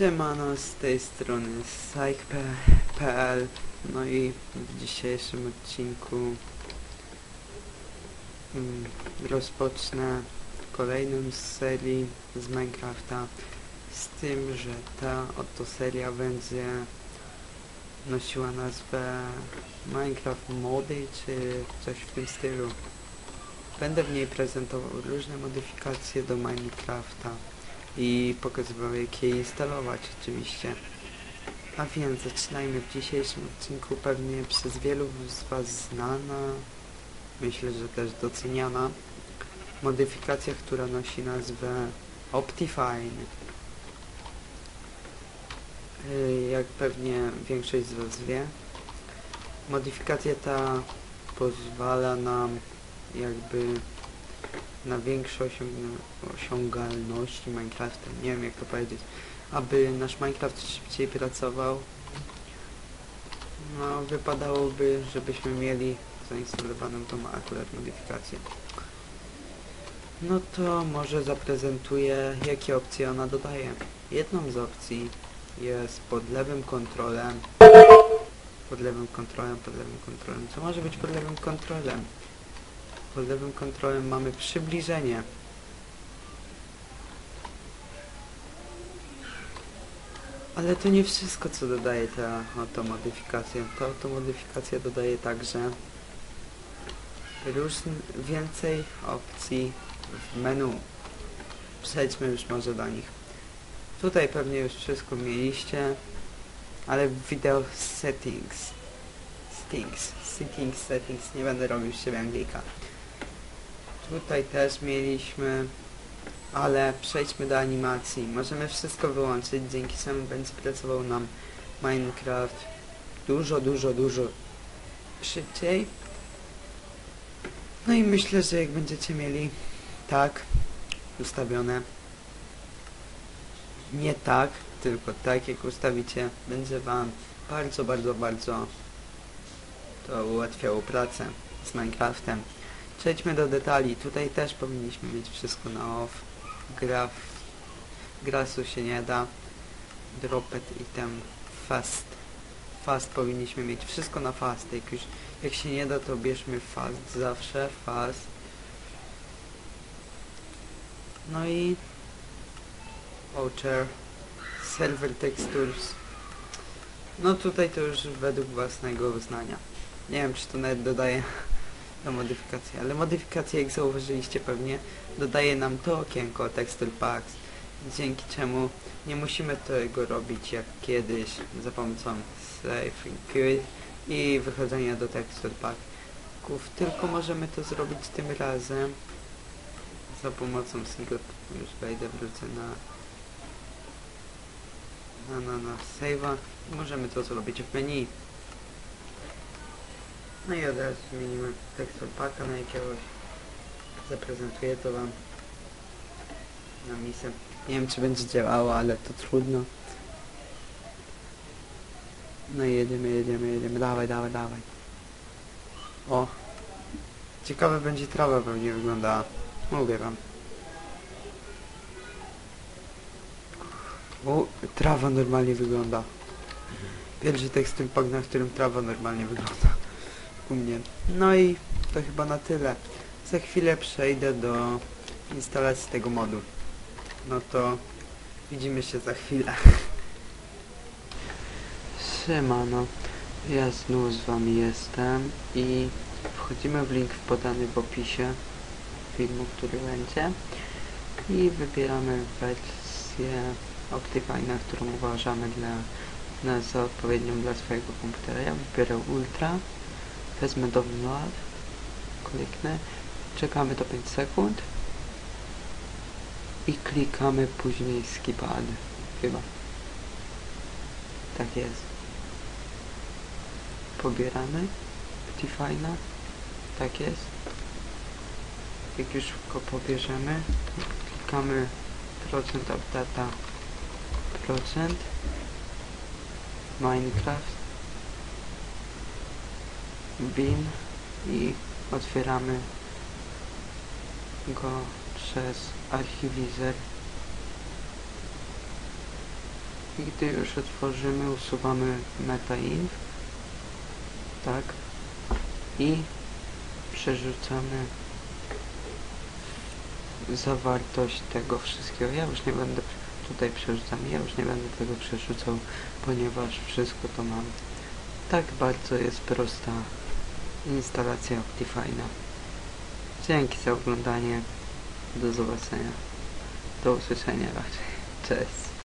Siemano, z tej strony Psych.pl No i w dzisiejszym odcinku mm, rozpocznę kolejną z serii z Minecrafta. Z tym, że ta oto seria będzie nosiła nazwę Minecraft Mody czy coś w tym stylu. Będę w niej prezentował różne modyfikacje do Minecrafta i pokazywał jak je instalować oczywiście. A więc zaczynajmy w dzisiejszym odcinku pewnie przez wielu z Was znana, myślę, że też doceniana modyfikacja, która nosi nazwę Optifine. Y, Jak pewnie większość z Was wie, modyfikacja ta pozwala nam jakby na większe osiąg- osiągalności Minecrafta, nie wiem jak to powiedzieć, aby nasz Minecraft szybciej pracował, no wypadałoby, żebyśmy mieli zainstalowaną tą akurat modyfikację. No to może zaprezentuję, jakie opcje ona dodaje. Jedną z opcji jest pod lewym kontrolem, pod lewym kontrolem, pod lewym kontrolem, co może być pod lewym kontrolem? Pod lewym kontrolem mamy przybliżenie. Ale to nie wszystko, co dodaje ta oto modyfikacja. Ta oto modyfikacja dodaje także różn więcej opcji w menu. Przejdźmy już może do nich. Tutaj pewnie już wszystko mieliście, ale w wideo settings. Settings, settings, settings, nie będę robił z siebie Anglika. Tutaj też mieliśmy, ale przejdźmy do animacji. Możemy wszystko wyłączyć, dzięki czemu będzie pracował nam Minecraft dużo, dużo, dużo szybciej. No i myślę, że jak będziecie mieli tak ustawione, nie tak, tylko tak jak ustawicie, będzie Wam bardzo, bardzo, bardzo to ułatwiało pracę z Minecraftem. Przejdźmy do detali. Tutaj też powinniśmy mieć wszystko na off. Graf, grasu się nie da. Dropet item fast. Fast powinniśmy mieć wszystko na fast. Jak już jak się nie da, to bierzmy fast zawsze. Fast. No i Voucher. Server textures. No tutaj to już według własnego uznania. Nie wiem, czy to nawet dodaje do modyfikacji, ale modyfikacja, jak zauważyliście pewnie, dodaje nam to okienko Texture Packs, dzięki czemu nie musimy tego robić jak kiedyś za pomocą Save Quit i wychodzenia do Texture Packów, tylko możemy to zrobić tym razem. Za pomocą single, już wejdę, wrócę na na, na, na save'a, możemy to zrobić w menu. No i od razu zmienimy tekstur paka na jakiegoś. Zaprezentuję to wam na misę. Nie wiem czy będzie działało, ale to trudno. No i jedziemy, jedziemy, jedziemy. Dawaj, dawaj, dawaj. O! Ciekawe będzie trawa pewnie wyglądała. Mówię wam. O, trawa normalnie wygląda. Pierwszy tekstur pak, na którym trawa normalnie wygląda u mnie. No i to chyba na tyle. Za chwilę przejdę do instalacji tego modu. No to widzimy się za chwilę. Siemano, ja znów z wami jestem i wchodzimy w link podany w opisie filmu, który będzie i wybieramy wersję Optifine'a, którą uważamy dla nas za odpowiednią dla swojego komputera. Ja wybieram Ultra wezmę download, kliknę, czekamy do 5 sekund i klikamy później skip ad, chyba. Tak jest. Pobieramy Optifine'a, tak jest. Jak już go pobierzemy, klikamy procent of data procent Minecraft bin i otwieramy go przez archiwizer I gdy już otworzymy, usuwamy metainf. Tak. I przerzucamy zawartość tego wszystkiego. Ja już nie będę tutaj przerzucam, ja już nie będę tego przerzucał, ponieważ wszystko to mam. Tak bardzo jest prosta instalacja Optifine'a. Dzięki za oglądanie. Do zobaczenia. Do usłyszenia raczej. Cześć.